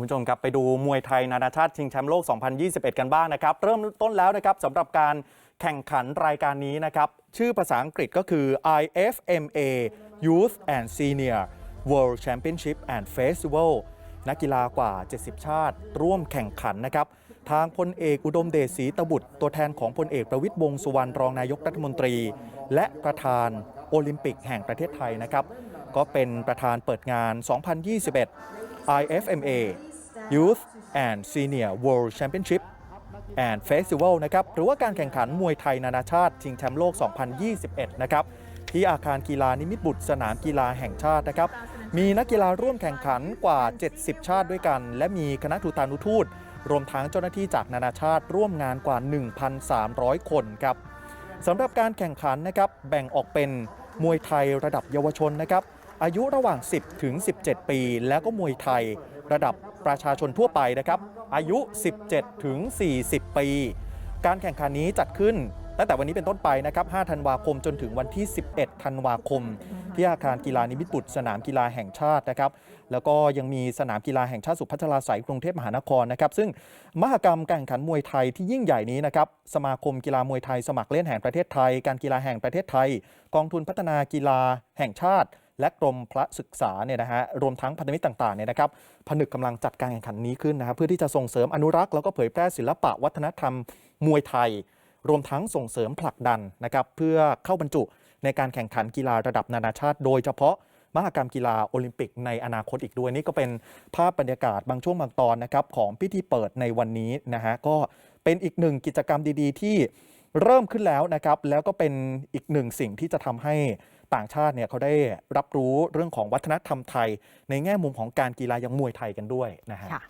คุณผู้ชมครับไปดูมวยไทยนานาชาติชิงแชมป์โลก 2021 กันบ้างนะครับ เริ่มต้นแล้วนะครับสำหรับการแข่งขันรายการนี้นะครับ ชื่อภาษาอังกฤษก็คือ IFMA Youth and Senior World Championship and Festival นักกีฬากว่า 70 ชาติ ร่วมแข่งขันนะครับ ทางพลเอกอุดมเดชศรีตบุตร ตัวแทนของพลเอกประวิตยวงสุวรรณรองนายกรัฐมนตรี และประธานโอลิมปิกแห่งประเทศไทยนะครับ ก็เป็นประธานเปิดงาน 2021 IFMA Youth and Senior World Championship and Festival นะครับหรือว่าการแข่งขันมวยไทยนานาชาติชิงแชมป์โลก 2021 นะครับที่อาคารกีฬานิมิตรบุตรสนามกีฬาแห่งชาตินะครับ มีนักกีฬาร่วมแข่งขันกว่า 70 ชาติด้วยกัน และมีคณะทูตานุทูต รวมทั้งเจ้าหน้าที่จากนานาชาติร่วมงานกว่า 1,300 คนครับสำหรับการแข่งขันนะครับแบ่งออกเป็นมวยไทยระดับเยาวชนนะครับอายุระหว่าง 10 ถึง 17 ปี แล้วก็มวยไทยระดับ ประชาชนทั่วไปนะครับ อายุ 17 ถึง 40 ปี การแข่งขันนี้จัดขึ้นตั้งแต่วันนี้เป็นต้นไปนะครับ 5 ธันวาคมจนถึงวันที่ 11 ธันวาคม ที่อาคารกีฬานิมิตรบุตรสนามกีฬาแห่งชาตินะครับ แล้วก็ยังมีสนามกีฬาแห่งชาติสุพัชราไสยกรุงเทพมหานครนะครับ ซึ่งมหกรรมการแข่งขันมวยไทยที่ยิ่งใหญ่นี้นะครับ สมาคมกีฬามวยไทย สมัครเล่นแห่งประเทศไทย การกีฬาแห่งประเทศไทย กองทุนพัฒนากีฬาแห่งชาติ และกรมพระศึกษาเนี่ยนะฮะรวมทั้งพันธมิตรต่างๆเนี่ยนะครับผนึกกำลังจัดการแข่งขันนี้ขึ้นนะครับเพื่อที่จะส่งเสริมอนุรักษ์แล้วก็เผยแพร่ศิลปะวัฒนธรรมมวยไทย รวมทั้งส่งเสริมผลักดันนะครับเพื่อเข้าบรรจุในการแข่งขันกีฬาระดับนานาชาติ โดยเฉพาะมหกรรมกีฬาโอลิมปิกในอนาคตอีกด้วยนี่ก็เป็นภาพบรรยากาศบางช่วงบางตอนนะครับของพิธีเปิดในวันนี้นะฮะก็เป็นอีกหนึ่งกิจกรรมดี ๆ ที่เริ่มขึ้นแล้วนะครับ แล้วก็เป็นอีกหนึ่งสิ่งที่จะทำให้ ต่างชาติเนี่ยเขาได้รับรู้เรื่องของวัฒนธรรมไทย ในแง่มุมของการกีฬาอย่างมวยไทยกันด้วยนะฮะค่ะ